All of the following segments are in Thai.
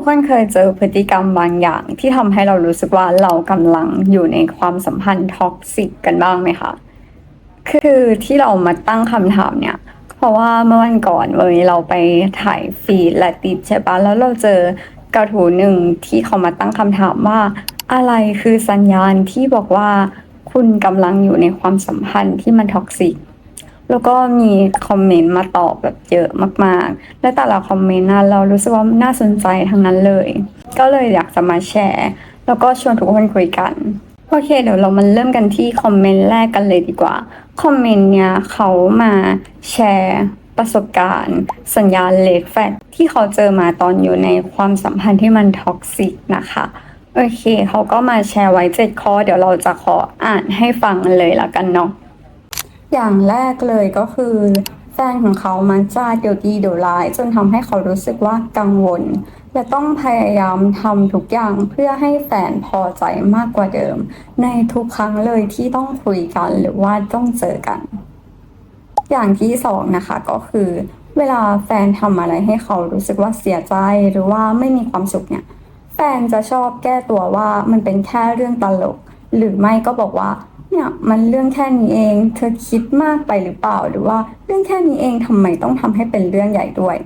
กคนเคยเจอพฤติกรรมบางอย่าง ที่ทำให้เรารู้สึกว่าเรากำลังอยู่ในความสัมพันธ์ท็อกซิกกันบ้างไหมคะ คือที่เรามาตั้งคำถามเนี่ย เพราะว่าเมื่อวันก่อนเว้ยเราไปถ่ายฟีดและติดใช่ปะแล้วเราเจอกระทู้หนึ่งที่เขามาตั้งคำถามว่า อะไรคือสัญญาณที่บอกว่า คุณกำลังอยู่ในความสัมพันธ์ที่มันท็อกซิก แล้วก็มีคอมเมนต์มาตอบแบบเยอะมากๆ และแต่ละคอมเมนต์นะเรารู้สึกว่าน่าสนใจทั้งนั้นเลย ก็เลยอยากจะมาแชร์ แล้วก็ชวนทุกคนคุยกัน โอเค เดี๋ยวเรามาเริ่มกันที่คอมเมนต์แรกกันเลยดีกว่า คอมเมนต์เนี่ยเขามาแชร์ประสบการณ์ สัญญาณเลดแฟกที่เขาเจอมาตอนอยู่ในความสัมพันธ์ที่มันท็อกซิกนะคะโอเค เขาก็มาแชร์ไว้เจ็ดข้อ เดี๋ยวเราจะขออ่านให้ฟังเลยละกันเนาะ อย่างแรกเลยก็คือแฟนของเขามันจะเดี๋ยวดีเดี๋ยวร้าย จนทำให้เขารู้สึกว่ากังวล และต้องพยายามทำทุกอย่างเพื่อให้แฟนพอใจมากกว่าเดิม ในทุกครั้งเลยที่ต้องคุยกันหรือว่าต้องเจอกัน อย่างที่สองนะคะก็คือ เวลาแฟนทำอะไรให้เขารู้สึกว่าเสียใจหรือว่าไม่มีความสุขเนี่ยแฟนจะชอบแก้ตัวว่ามันเป็นแค่เรื่องตลก หรือไม่ก็บอกว่า เนี่ยมันเรื่องแค่นี้เอง เธอคิดมากไปหรือเปล่า หรือว่าเรื่องแค่นี้เองทำไมต้องทำให้เป็นเรื่องใหญ่ด้วย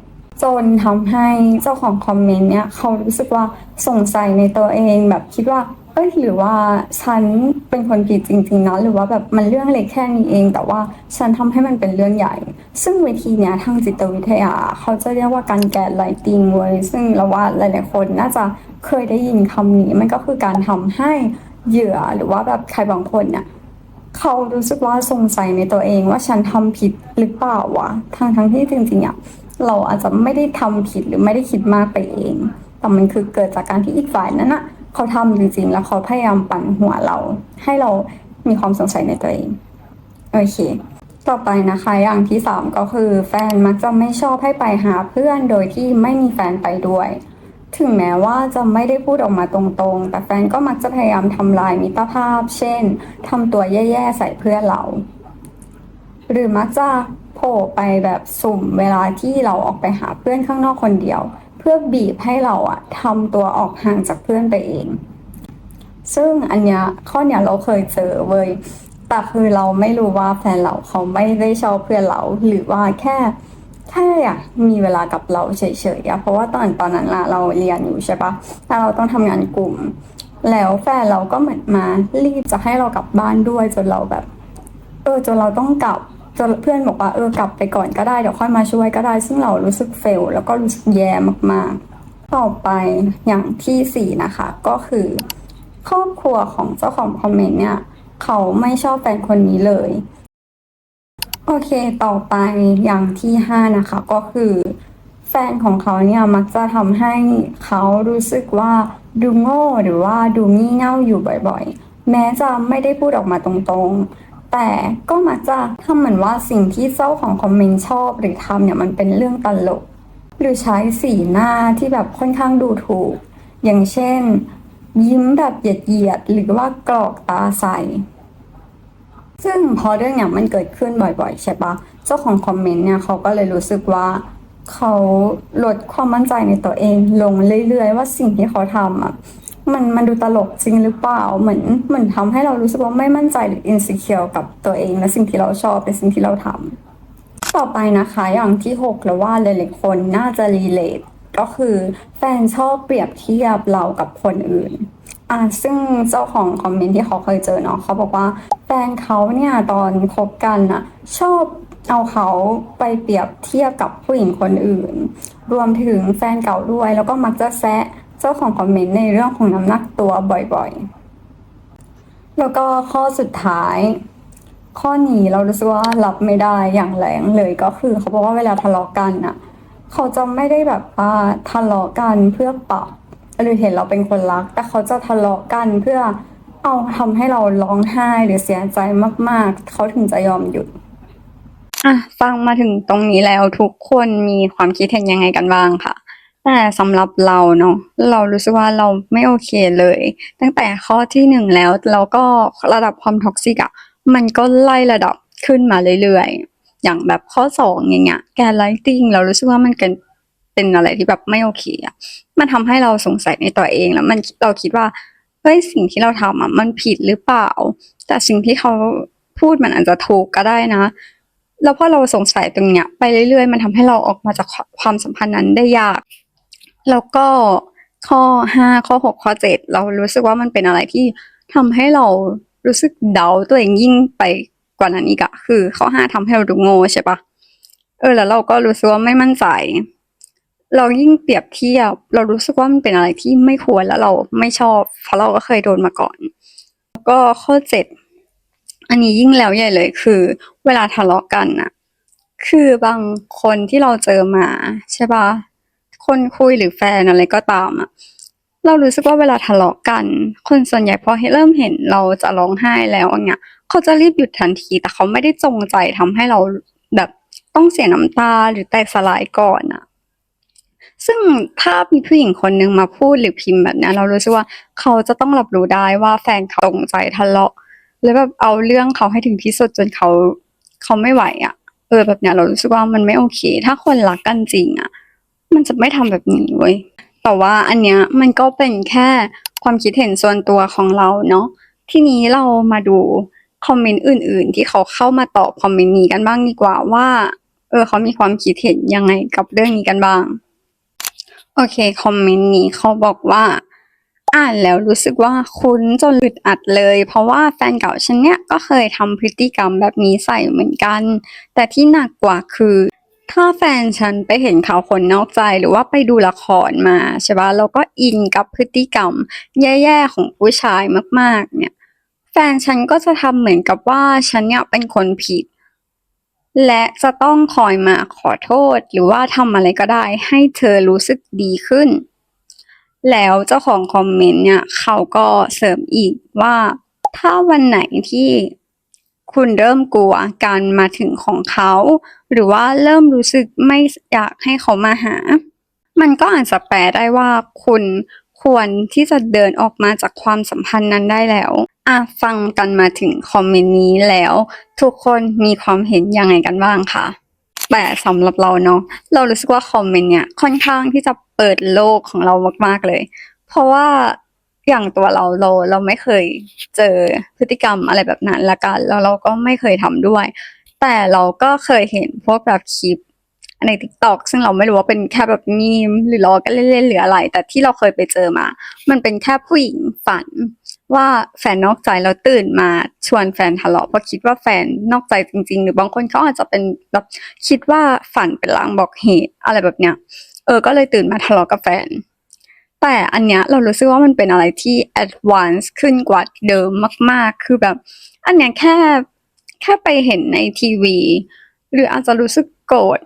จนทำให้เจ้าของคอมเมนต์เนี่ยเขารู้สึกว่าสงสัยในตัวเองแบบคิดว่าเอ้ยหรือว่าฉันเป็นคนผิดจริงๆนะหรือว่าแบบมันเรื่องเล็กแค่นี้เอง แต่ว่าฉันทำให้มันเป็นเรื่องใหญ่ ซึ่งวิธีเนี้ยทางจิตวิทยา เขาจะเรียกว่าการแกะไลติงเว้ยซึ่งเราว่าหลายๆคนน่าจะเคยได้ยินคำนี้มันก็คือการทำให้ เหยื่อหรือว่าแบบใครบางคนเนี่ยเขารู้สึกว่าสงสัยในตัวเองว่าฉันทำผิดหรือเปล่าวะทั้งทั้งที่จริงๆอะเราอาจจะไม่ได้ทำผิดหรือไม่ได้คิดมากไปเอง แต่มันคือเกิดจากการที่อีกฝ่ายนั้นอะเขาทำจริงๆ แล้วเขาพยายามปั่นหัวเรา ให้เรามีความสงสัยในตัวเองโอเค ต่อไปนะคะอย่างที่สามก็คือ แฟนมักจะไม่ชอบให้ไปหาเพื่อนโดยที่ไม่มีแฟนไปด้วย ถึงแม้ว่าจะไม่ได้พูดออกมาตรงๆ แต่แฟนก็มักจะพยายามทำลายมิตรภาพ เช่นทำตัวแย่ๆใส่เพื่อนเรา หรือมักจะโผล่ไปแบบสุ่มเวลาที่เราออกไปหาเพื่อนข้างนอกคนเดียว เพื่อบีบให้เราอะทำตัวออกห่างจากเพื่อนไปเอง ซึ่งอันเนี้ยข้อเนี้ยเราเคยเจอเว้ยแต่คือเราไม่รู้ว่าแฟนเราเขาไม่ได้ชอบเพื่อนเราหรือว่าแค่ แค่อยากมีเวลากับเราเฉยๆอะเพราะว่าตอนตอนนั้นละเราเรียนอยู่ใช่ปะแต่เราต้องทำงานกลุ่ม แล้วแฟนเราก็เหมือนมารีบจะให้เรากลับบ้านด้วยจนเราแบบ เออจนเราต้องกลับจนเพื่อนบอกว่าเออกลับไปก่อนก็ได้เดี๋ยวค่อยมาช่วยก็ได้ ซึ่งเรารู้สึกเฟลแล้วก็รู้สึกแย่มากๆ ต่อไปอย่างที่สี่นะคะ ก็คือ ครอบครัวของเจ้าของคอมเมนต์เนี่ย เขาไม่ชอบแฟนคนนี้เลย โอเคต่อไปอย่างที่ห้านะคะก็คือ แฟนของเขาเนี่ยมักจะทำให้เขารู้สึกว่าดูโง่หรือว่าดูงี่เง่าอยู่บ่อยๆ แม้จะไม่ได้พูดออกมาตรงๆ แต่ก็มักจะทำเหมือนว่าสิ่งที่เจ้าของคอมเมนต์ชอบ หรือทำเนี่ยมันเป็นเรื่องตลก หรือใช้สีหน้าที่แบบค่อนข้างดูถูก อย่างเช่น ยิ้มแบบเหยียดๆหรือว่ากรอกตาใส่ ซึ่งพอเรื่องเนี้ยมันเกิดขึ้นบ่อยๆ ใช่ปะเจ้าของคอมเมนต์เนี่ยเขาก็เลยรู้สึกว่าเขาลดความมั่นใจในตัวเอง ลงเรื่อยๆ ว่าสิ่งที่เขาทำอะมันมันดูตลกจริงหรือเปล่าเหมือนเหมือนทำให้เรารู้สึกว่าไม่มั่นใจหรือ insecure กับตัวเอง และสิ่งที่เราชอบในสิ่งที่เราทำต่อไปนะคะอย่างที่หกแล้วว่าหลายๆคนน่าจะ relate ก็คือแฟนชอบเปรียบเทียบเรากับคนอื่น อ่าซึ่งเจ้าของคอมเมนต์ที่เขาเคยเจอเนาะเขาบอกว่าแฟนเขาเนี่ยตอนคบกันน่ะชอบเอาเขาไปเปรียบเทียบกับผู้หญิงคนอื่น รวมถึงแฟนเก่าด้วย แล้วก็มักจะแซะเจ้าของคอมเมนต์ในเรื่องของน้ำหนักตัวบ่อยๆ แล้วก็ข้อสุดท้าย ข้อนี้เรารู้สึกว่ารับไม่ได้อย่างแรงเลยก็คือเขาบอกว่าเวลาทะเลาะกันน่ะเขาจะไม่ได้แบบว่าทะเลาะกันเพื่อปรับ หรือเห็นเราเป็นคนรัก แต่เขาจะทะเลาะกันเพื่อเอาทำให้เราร้องไห้หรือเสียใจมาก ๆ เขาถึงจะยอมหยุดอะฟังมาถึงตรงนี้แล้วทุกคนมีความคิดเห็นยังไงกันบ้างค่ะแต่สำหรับเราเนาะเรารู้สึกว่าเราไม่โอเคเลย ตั้งแต่ข้อที่หนึ่งแล้วเราก็ระดับความท็อกซิกอะมันก็ไล่ระดับขึ้นมาเรื่อยๆ อย่างแบบข้อสองอย่างเงี้ยแกไลติงเรารู้สึกว่ามันเกิน เป็นอะไรที่แบบไม่โอเคอะมันทำให้เราสงสัยในตัวเองแล้วมันเราคิดว่าเฮ้ยสิ่งที่เราทำอะมันผิดหรือเปล่า แต่สิ่งที่เขาพูดมันอาจจะถูกก็ได้นะ แล้วพอเราสงสัยตรงเนี้ยไปเรื่อยๆ มันทำให้เราออกมาจากความสัมพันธ์นั้นได้ยาก แล้วก็ข้อห้าข้อหกข้อเจ็ดเรารู้สึกว่ามันเป็นอะไรที่ทำให้เรารู้สึกเดาตัวเองยิ่งไปกว่านั้นอีกอะคือข้อห้าทำให้เราดูโง่ใช่ปะเออแล้วเราก็รู้สึกว่าไม่มั่นใจ เรายิ่งเปรียบเทียบ เรารู้สึกว่ามันเป็นอะไรที่ไม่ควรแล้วเราไม่ชอบเพราะเราก็เคยโดนมาก่อนแล้วก็ข้อเจ็ดอันนี้ยิ่งแล้วใหญ่เลยคือ เวลาทะเลาะกันน่ะคือบางคนที่เราเจอมาใช่ปะคนคุยหรือแฟนอะไรก็ตามอะเรารู้สึกว่าเวลาทะเลาะกัน คนส่วนใหญ่พอเริ่มเห็นเราจะร้องไห้แล้วอย่างเงี้ยเขาจะรีบหยุดทันที แต่เขาไม่ได้จงใจทำให้เราแบบต้องเสียน้ำตาหรือแตกสลายก่อนอะ ซึ่งถ้ามีผู้หญิงคนนึงมาพูดหรือพิมพ์แบบนี้เรารู้สึกว่าเขาจะต้องรับรู้ได้ว่าแฟนเขาจงใจทะเลาะแล้วแบบเอาเรื่องเขาให้ถึงที่สุดจนเขาเขาไม่ไหวอะ เออแบบเนี้ยเรารู้สึกว่ามันไม่โอเค ถ้าคนรักกันจริงอะ มันจะไม่ทำแบบนี้เว้ยแต่ว่าอันเนี้ยมันก็เป็นแค่ความคิดเห็นส่วนตัวของเราเนาะทีนี้เรามาดูคอมเมนต์อื่น ๆ ที่เขาเข้ามาตอบคอมเมนต์นี้กันบ้างดีกว่าว่า เออเขามีความคิดเห็นยังไงกับเรื่องนี้กันบ้าง โอเค คอมเมนต์นี้เขาบอกว่า อ่านแล้วรู้สึกว่าคุ้นจนอึดอัดเลย เพราะว่าแฟนเก่าฉันเนี่ยก็เคยทำพฤติกรรมแบบนี้ใส่เหมือนกัน แต่ที่หนักกว่าคือ ถ้าแฟนฉันไปเห็นเขาคนนอกใจหรือว่าไปดูละครมาใช่ปะแล้วก็อินกับพฤติกรรม แย่ๆของผู้ชายมากๆ เนี่ย แฟนฉันก็จะทำเหมือนกับว่าฉันเนี่ยเป็นคนผิด และจะต้องคอยมาขอโทษหรือว่าทำอะไรก็ได้ให้เธอรู้สึกดีขึ้น แล้วเจ้าของคอมเมนต์เนี่ยเขาก็เสริมอีกว่า ถ้าวันไหนที่คุณเริ่มกลัวการมาถึงของเขา หรือว่าเริ่มรู้สึกไม่อยากให้เขามาหา มันก็อาจจะแปลได้ว่าคุณ ควรที่จะเดินออกมาจากความสัมพันธ์นั้นได้แล้วอะฟังกันมาถึงคอมเมนต์นี้แล้ว ทุกคนมีความเห็นยังไงกันบ้างคะแต่สำหรับเราเนาะเรารู้สึกว่าคอมเมนต์เนี่ยค่อนข้างที่จะเปิดโลกของเรามากๆเลย เพราะว่าอย่างตัวเราเราเราไม่เคยเจอพฤติกรรมอะไรแบบนั้นละกันแล้วเราก็ไม่เคยทำด้วย แต่เราก็เคยเห็นพวกแบบคลิป ใน t ิ k t o k ซึ่งเราไม่รู้ว่าเป็นแค่แบบมีมหรือล้อกันเล่นๆหรืออะไร แต่ที่เราเคยไปเจอมา มันเป็นแค่ผู้หญิงฝัน ว่าแฟนนอกใจแล้วตื่นมาชวนแฟนทะเลาะเพราะคิดว่าแฟนนอกใจจริง ๆ หรือบางคนเขาอาจจะเป็นแบบคิดว่าฝันเป็นลางบอกเหตุอะไรแบบเนี้ย เออ ก็เลยตื่นมาทะเลาะกับแฟน แต่อันเนี้ยเรารู้สึกว่ามันเป็นอะไรที่ advance ขึ้นกว่าเดิมมาก ๆ คือแบบ อันเนี้ยแค่แค่ไปเห็นในทีวี หรืออาจจะรู้สึกโกรธ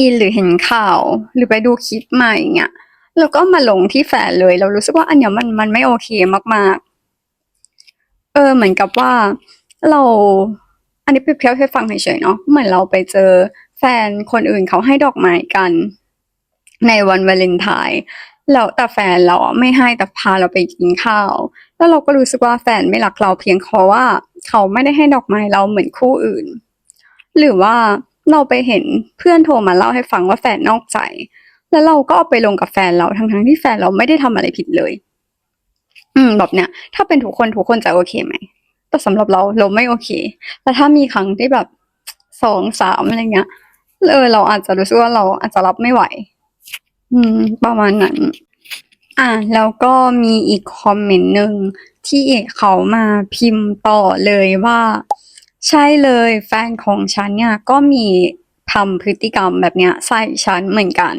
อินหรือเห็นข่าว หรือไปดูคลิปใหม่เงี้ยแล้วก็มาลงที่แฟนเลย เรารู้สึกว่าอันเนี้ยมันมันไม่โอเคมากๆ เออเหมือนกับว่าเราอันนี้เปรียบเทียบให้ฟังเฉยๆเนาะเหมือนเราไปเจอแฟนคนอื่นเขาให้ดอกไม้กัน ในวันวาเลนไทน์แล้วแต่แฟนเราไม่ให้แต่พาเราไปกินข้าว แล้วเราก็รู้สึกว่าแฟนไม่รักเราเพียงเพราะว่า เขาไม่ได้ให้ดอกไม้เราเหมือนคู่อื่น หรือว่า เราไปเห็นเพื่อนโทรมาเล่าให้ฟังว่าแฟนนอกใจ แล้วเราก็เอาไปลงกับแฟนเราทั้งๆที่แฟนเราไม่ได้ทำอะไรผิดเลย อืมแบบเนี้ย ถ้าเป็นทุกคนทุกคนจะโอเคไหมแต่สำหรับเราเราไม่โอเค แต่ถ้ามีครั้งที่แบบสองสามอะไรเงี้ยเออเราอาจจะรู้สึกว่าเราอาจจะรับไม่ไหว อืม ประมาณนั้น อะแล้วก็มีอีกคอมเมนต์หนึ่งที่เขามาพิมพ์ต่อเลยว่า ใช่เลยแฟนของฉันเนี่ยก็มีทำพฤติกรรมแบบเนี้ยใส่ฉันเหมือนกัน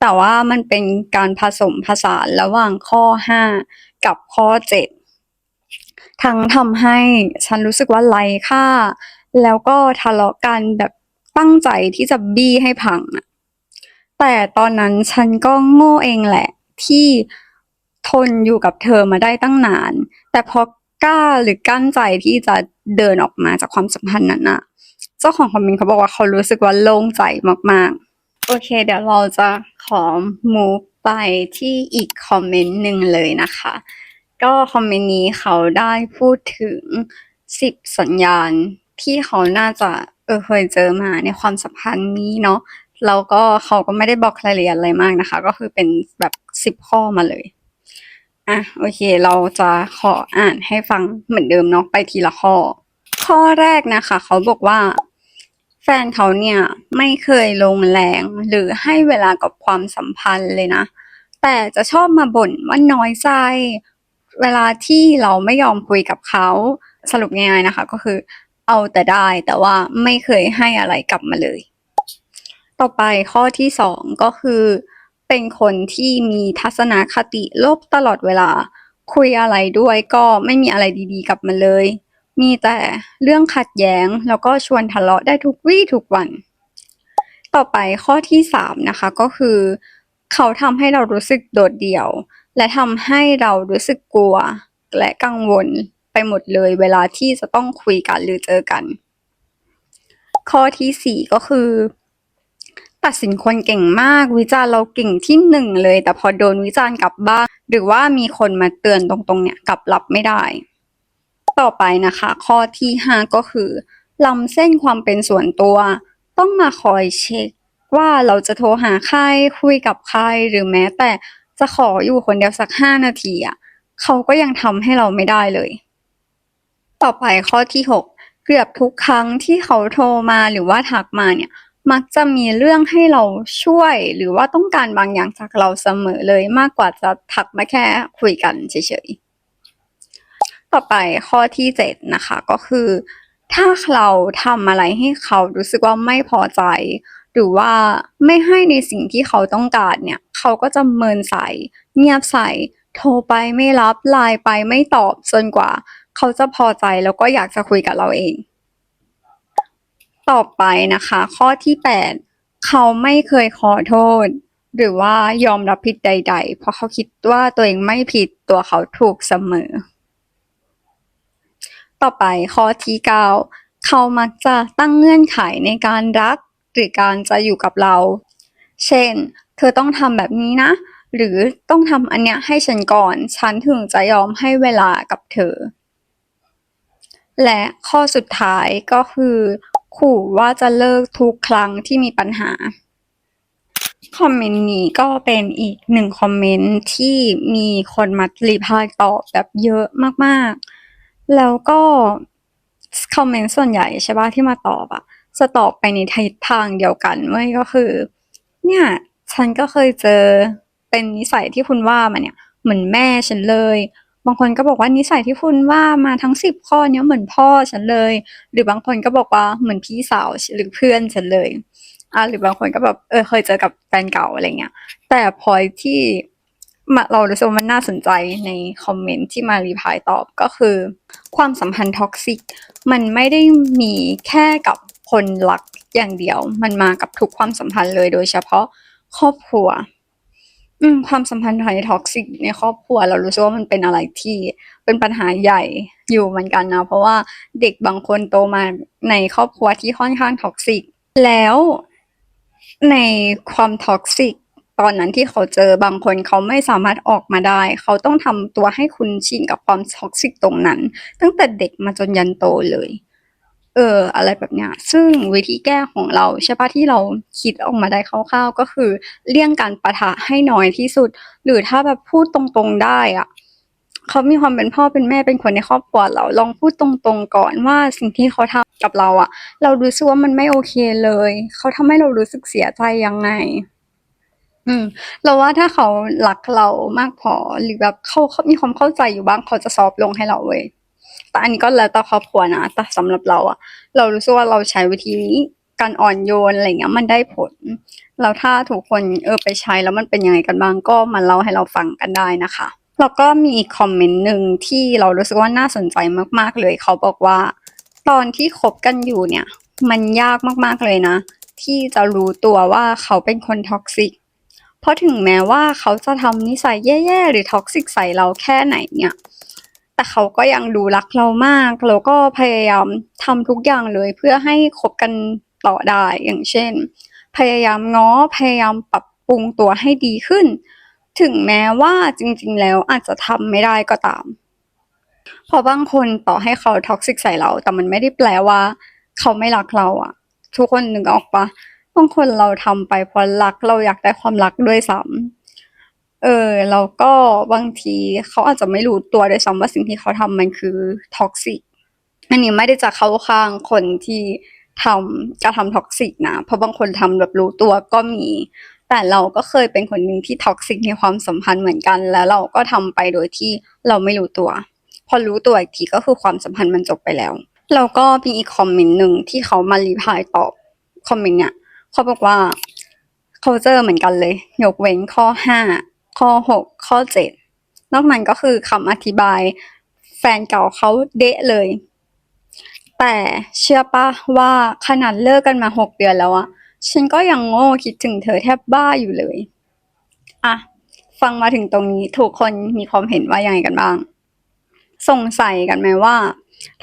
แต่ว่ามันเป็นการผสมผสานระหว่างข้อห้ากับข้อเจ็ดทั้งทำให้ฉันรู้สึกว่าไร้ค่า แล้วก็ทะเลาะกันแบบตั้งใจที่จะบี้ให้พังอะแต่ตอนนั้นฉันก็โง่เองแหละที่ทนอยู่กับเธอมาได้ตั้งนาน แต่พอ กล้าหรือกั้นใจที่จะเดินออกมาจากความสัมพันธ์นั้นอะเจ้าของคอมเมนต์เขาบอกว่าเขารู้สึกว่าโล่งใจมากๆ โอเค เดี๋ยวเราจะขอ move ไปที่อีกคอมเมนต์หนึ่งเลยนะคะ ก็คอมเมนต์นี้เขาได้พูดถึงสิบสัญญาณที่เขาน่าจะเออเคยเจอมาในความสัมพันธ์นี้เนาะแล้วก็เขาก็ไม่ได้บอกรายละเอียดอะไรมากนะคะ ก็คือเป็นแบบสิบข้อมาเลย อะโอเค เราจะขออ่านให้ฟังเหมือนเดิมเนาะไปทีละข้อ ข้อแรกนะคะ เขาบอกว่า แฟนเขาเนี่ยไม่เคยลงแรงหรือให้เวลากับความสัมพันธ์เลยนะ แต่จะชอบมาบ่นว่าน้อยใจ เวลาที่เราไม่ยอมคุยกับเขาสรุปง่ายๆนะคะ ก็คือ เอาแต่ได้แต่ว่าไม่เคยให้อะไรกลับมาเลย ต่อไปข้อที่สองก็คือ เป็นคนที่มีทัศนคติลบตลอดเวลา คุยอะไรด้วยก็ไม่มีอะไรดีๆกลับมาเลย มีแต่เรื่องขัดแย้งแล้วก็ชวนทะเลาะได้ทุกวี่ทุกวัน ต่อไปข้อที่สามนะคะก็คือ เขาทำให้เรารู้สึกโดดเดี่ยว และทำให้เรารู้สึกกลัว และกังวลไปหมดเลยเวลาที่จะต้องคุยกันหรือเจอกัน ข้อที่สี่ก็คือ ตัดสินคนเก่งมากวิจารณ์เราเก่งที่หนึ่งเลย แต่พอโดนวิจารณ์กลับบ้านหรือว่ามีคนมาเตือนตรงๆเนี่ยกลับรับไม่ได้ ต่อไปนะคะ ข้อที่ห้าก็คือลำเส้นความเป็นส่วนตัว ต้องมาคอยเช็ค ว่าเราจะโทรหาใครคุยกับใครหรือแม้แต่จะขออยู่คนเดียวสักห้านาทีอะเขาก็ยังทำให้เราไม่ได้เลย ต่อไปข้อที่หกเกือบทุกครั้งที่เขาโทรมาหรือว่าทักมาเนี่ย มักจะมีเรื่องให้เราช่วย หรือว่าต้องการบางอย่างจากเราเสมอเลยมากกว่าจะทักมาแค่คุยกันเฉยๆ ต่อไปข้อที่เจ็ดนะคะก็คือ ถ้าเราทำอะไรให้เขารู้สึกว่าไม่พอใจ หรือว่าไม่ให้ในสิ่งที่เขาต้องการเนี่ย เขาก็จะเมินใส่เงียบใส่โทรไปไม่รับไลน์ไปไม่ตอบจนกว่า เขาจะพอใจแล้วก็อยากจะคุยกับเราเอง ต่อไปนะคะ ข้อที่แปดเขาไม่เคยขอโทษ หรือว่ายอมรับผิดใด ๆ เพราะเขาคิดว่าตัวเองไม่ผิดตัวเขาถูกเสมอ ต่อไปข้อที่เก้าเขามักจะตั้งเงื่อนไขในการรักหรือการจะอยู่กับเรา เช่น เธอต้องทำแบบนี้นะ หรือต้องทำอันเนี้ยให้ฉันก่อน ฉันถึงจะยอมให้เวลากับเธอ และข้อสุดท้ายก็คือ ขู่ว่าจะเลิกทุกครั้งที่มีปัญหา คอมเมนต์นี้ก็เป็นอีกหนึ่งคอมเมนต์ที่มีคนมารีพลายตอบแบบเยอะมากๆ แล้วก็คอมเมนต์ส่วนใหญ่ใช่ปะที่มาตอบอะจะตอบไปในทิศทางเดียวกันเว้ยก็คือ เนี่ย ฉันก็เคยเจอเป็นนิสัยที่คุณว่ามาเนี่ย เหมือนแม่ฉันเลย บางคนก็บอกว่านิสัยที่คุณว่ามาทั้งสิบข้อเนี้ยเหมือนพ่อฉันเลย หรือบางคนก็บอกว่าเหมือนพี่สาวหรือเพื่อนฉันเลยอ่าหรือบางคนก็แบบเออเคยเจอกับแฟนเก่าอะไรเงี้ย แต่พอยที่เรารู้สึกมันน่าสนใจในคอมเมนต์ที่มารีพลายตอบก็คือ ความสัมพันธ์ท็อกซิกมันไม่ได้มีแค่กับคนรักอย่างเดียว มันมากับทุกความสัมพันธ์เลยโดยเฉพาะครอบครัว อืม ความสัมพันธ์ไทยท็อกซิกในครอบครัว เรารู้สึกว่ามันเป็นอะไรที่เป็นปัญหาใหญ่อยู่เหมือนกันนะ เพราะว่าเด็กบางคนโตมาในครอบครัวที่ค่อนข้างท็อกซิก แล้วในความท็อกซิกตอนนั้นที่เขาเจอบางคนเขาไม่สามารถออกมาได้ เขาต้องทำตัวให้คุ้นชินกับความท็อกซิกตรงนั้น ตั้งแต่เด็กมาจนยันโตเลย เออ อะไรแบบเนี้ย ซึ่งวิธีแก้ของเราใช่ปะที่เราคิดออกมาได้คร่าวๆ ก็คือ เลี่ยงการประทะให้น้อยที่สุด หรือถ้าแบบพูดตรงๆได้อะเขามีความเป็นพ่อเป็นแม่เป็นคนในครอบครัวเราลองพูดตรงๆก่อนว่าสิ่งที่เขาทำกับเราอะเรารู้สึกว่ามันไม่โอเคเลย เขาทำให้เรารู้สึกเสียใจยังไง อืม เราว่าถ้าเขารักเรามากพอหรือแบบเขาเขามีความเข้าใจอยู่บ้างเขาจะซอฟต์ลงให้เราเว้ย แต่อันนี้ก็แล้วแต่ครอบครัวนะแต่สำหรับเราอะเรารู้สึกว่าเราใช้วิธีนี้การอ่อนโยนอะไรเงี้ยมันได้ผลแล้วถ้าทุกคนเออไปใช้แล้วมันเป็นยังไงกันบ้างก็มาเล่าให้เราฟังกันได้นะคะแล้วก็มีอีกคอมเมนต์หนึ่งที่เรารู้สึกว่าน่าสนใจมาก ๆ เลย เขาบอกว่า ตอนที่คบกันอยู่เนี่ย มันยากมากๆเลยนะ ที่จะรู้ตัวว่าเขาเป็นคนท็อกซิกเพราะถึงแม้ว่าเขาจะทำนิสัยแย่ ๆ หรือท็อกซิกใส่เราแค่ไหนเนี่ย แต่เขาก็ยังดูรักเรามากแล้วก็พยายามทำทุกอย่างเลย เพื่อให้คบกันต่อได้อย่างเช่น พยายามง้อพยายามปรับปรุงตัวให้ดีขึ้น ถึงแม้ว่าจริงๆ แล้วอาจจะทำไม่ได้ก็ตามเพราะบางคนต่อให้เขาท็อกซิกใส่เรา แต่มันไม่ได้แปลว่า เขาไม่รักเราอะทุกคนนึกออกปะบางคนเราทำไปเพราะรักเราอยากได้ความรักด้วยซ้ำ เออแล้วก็บางทีเขาอาจจะไม่รู้ตัวด้วยซ้ำว่าสิ่งที่เขาทำมันคือท็อกซิกอันนี้ไม่ได้จะเข้าข้างคนที่ทำกระทำท็อกซิกนะ เพราะบางคนทำแบบรู้ตัวก็มี แต่เราก็เคยเป็นคนหนึ่งที่ท็อกซิกในความสัมพันธ์เหมือนกัน แล้วเราก็ทำไปโดยที่เราไม่รู้ตัว พอรู้ตัวอีกทีก็คือความสัมพันธ์มันจบไปแล้ว แล้วก็มีอีกคอมเมนต์หนึ่งที่เขามารีพายตอบคอมเมนต์เนี่ยเขาบอกว่าเขาเจอเหมือนกันเลย ยกเว้นข้อห้า ข้อหกข้อเจ็ดนอกนั้นก็คือคำอธิบายแฟนเก่าเขาเดะเลย แต่เชื่อปะว่าขนาดเลิกกันมาหกเดือนแล้วอะฉันก็ยังโง่คิดถึงเธอแทบบ้าอยู่เลยอะฟังมาถึงตรงนี้ทุกคนมีความเห็นว่ายังไงกันบ้าง สงสัยกันไหมว่า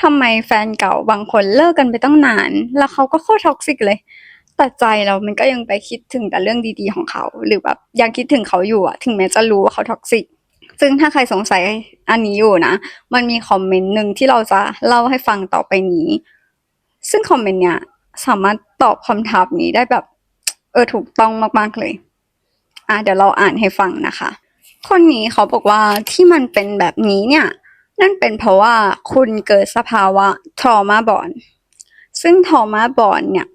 ทำไมแฟนเก่าบางคนเลิกกันไปตั้งนาน แล้วเขาก็โคตรท็อกซิกเลย แต่ใจเรามันก็ยังไปคิดถึงแต่เรื่องดีๆของเขา หรือแบบยังคิดถึงเขาอยู่อะถึงแม้จะรู้ว่าเขาท็อกซิกซึ่งถ้าใครสงสัยอันนี้อยู่นะ มันมีคอมเมนต์หนึ่งที่เราจะเล่าให้ฟังต่อไปนี้ ซึ่งคอมเมนต์เนี่ยสามารถตอบคำถามนี้ได้แบบ เออถูกต้องมากๆเลย อะเดี๋ยวเราอ่านให้ฟังนะคะ คนนี้เขาบอกว่าที่มันเป็นแบบนี้เนี่ย นั่นเป็นเพราะว่าคุณเกิดสภาวะทรมาบอน ซึ่งทรมาบอนเนี่ย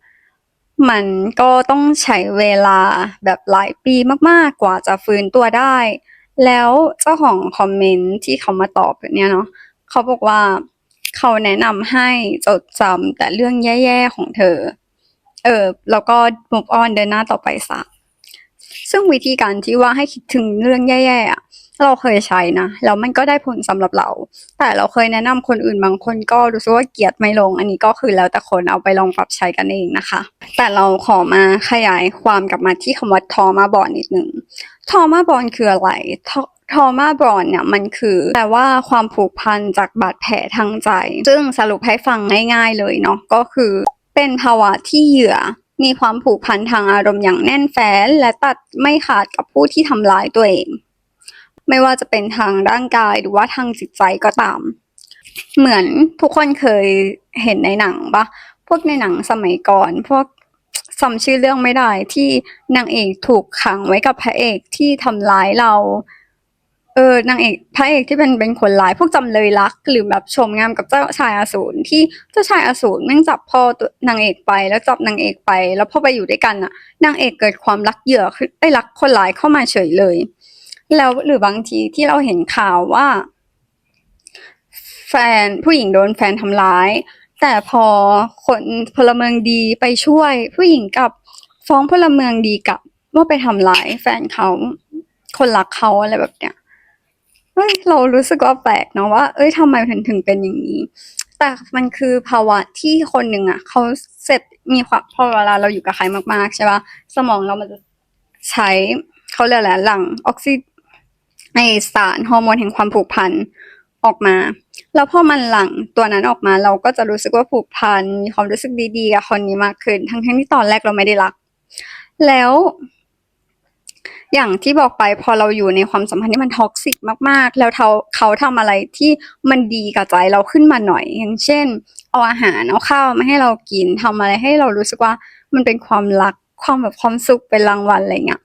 มันก็ต้องใช้เวลาแบบหลายปีมากๆกว่าจะฟื้นตัวได้ แล้วเจ้าของคอมเมนต์ที่เขามาตอบเนี่ยเนาะเขาบอกว่าเขาแนะนำให้จดจำแต่เรื่องแย่ๆของเธอ เออแล้วก็ move on เดินหน้าต่อไปซะซึ่งวิธีการที่ว่าให้คิดถึงเรื่องแย่ๆอะ เราเคยใช้นะแล้วมันก็ได้ผลสำหรับเรา แต่เราเคยแนะนำคนอื่นบางคนก็รู้สึกว่าเกียดไม่ลง อันนี้ก็คือแล้วแต่คนเอาไปลองปรับใช้กันเองนะคะ แต่เราขอมาขยายความกลับมาที่คำว่าทอมาบอนนิดนึงทอมาบอนคืออะไรทอมาบอนเนี่ยมันคือแปลว่าความผูกพันจากบาดแผลทางใจ ซึ่งสรุปให้ฟังง่าย ๆเลยเนาะก็คือ เป็นภาวะที่เหยื่อมีความผูกพันทางอารมณ์อย่างแน่นแฟ้นและตัดไม่ขาดกับผู้ที่ทำร้ายตัวเอง ไม่ว่าจะเป็นทางร่างกายหรือว่าทางจิตใจก็ตาม เหมือนทุกคนเคยเห็นในหนังปะพวกในหนังสมัยก่อน พวกจำชื่อเรื่องไม่ได้ที่นางเอกถูกขังไว้กับพระเอกที่ทำร้ายเรา เออนางเอกพระเอกที่เป็นเป็นคนร้าย พวกจำเลยรัก หรือแบบชมงามกับเจ้าชายอสูรที่เจ้าชายอสูรแม่งจับพ่อตัวนางเอกไปแล้วจับนางเอกไป แล้วพอไปอยู่ด้วยกันน่ะนางเอกเกิดความรักเหยื่อได้รักคนร้ายเข้ามาเฉยเลย แล้วหรือบางทีที่เราเห็นข่าวว่า แฟนผู้หญิงโดนแฟนทำร้าย แต่พอคนพลเมืองดีไปช่วย ผู้หญิงกับฟ้องพลเมืองดีกับว่าไปทำร้ายแฟนเขาคนรักเขาอะไรแบบเนี้ยเฮ้ยเรารู้สึกว่าแปลกเนาะว่า เอ้ยทำไมถึงถึงเป็นอย่างนี้ แต่มันคือภาวะที่คนหนึ่งอะเขาเสร็จมีความพอเวลาเราอยู่กับใครมากๆใช่ปะสมองเรามันจะใช้เขาเรียกอะไรหลังออกซิ ไอสารฮอร์โมนแห่งความผูกพันออกมา แล้วพอมันหลังตัวนั้นออกมาเราก็จะรู้สึกว่าผูกพันมีความรู้สึกดีๆกับคนนี้มากขึ้น ทั้งๆที่ตอนแรกเราไม่ได้รัก แล้ว อย่างที่บอกไปพอเราอยู่ในความสัมพันธ์ที่มันท็อกซิกมากๆ แล้วเขาเขาทำอะไรที่มันดีกับใจเราขึ้นมาหน่อย อย่างเช่น เอาอาหารเอาข้าวมาให้เรากินทำอะไรให้เรารู้สึกว่ามันเป็นความรักความแบบความสุขเป็นรางวัลอะไรเงี้ย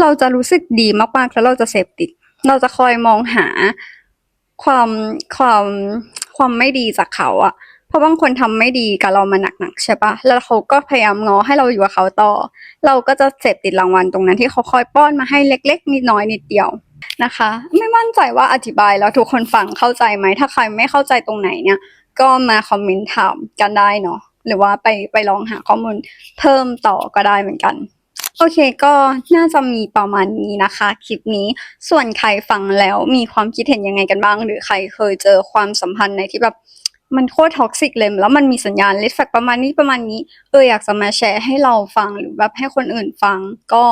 เราจะรู้สึกดีมากๆแล้วเราจะเสพติด เราจะคอยมองหาความความความไม่ดีจากเขาอะเพราะบางคนทำไม่ดีกับเรามาหนักๆใช่ปะแล้วเขาก็พยายามง้อให้เราอยู่กับเขาต่อ เราก็จะเสพติดรางวัลตรงนั้นที่เขาคอยป้อนมาให้เล็ก ๆ นิดน้อยนิดเดียวนะคะ ไม่มั่นใจว่าอธิบายแล้วทุกคนฟังเข้าใจไหม ถ้าใครไม่เข้าใจตรงไหนเนี่ย ก็มาคอมเมนต์ถามกันได้เนาะหรือว่าไปไปลองหาข้อมูลเพิ่มต่อก็ได้เหมือนกัน โอเคก็น่าจะมีประมาณนี้นะคะ คลิปนี้ส่วนใครฟังแล้วมีความคิดเห็นยังไงกันบ้าง หรือใครเคยเจอความสัมพันธ์ในที่แบบมันโคตรท็อกซิกเลย แล้วมันมีสัญญาณเลดแฟกประมาณนี้ประมาณนี้ เอออยากจะมาแชร์ให้เราฟังหรือแบบให้คนอื่นฟัง ก็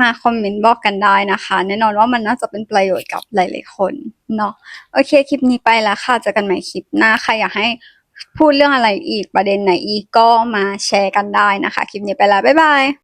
มาคอมเมนต์บอกกันได้นะคะ แน่นอนว่ามันน่าจะเป็นประโยชน์กับหลาย ๆ คนเนาะโอเคคลิปนี้ไปแล้วค่ะเจอกันใหม่คลิปหน้าใครอยากให้พูดเรื่องอะไรอีกประเด็นไหนอีกก็มาแชร์กันได้นะคะ คลิปนี้ไปแล้วบ๊ายบาย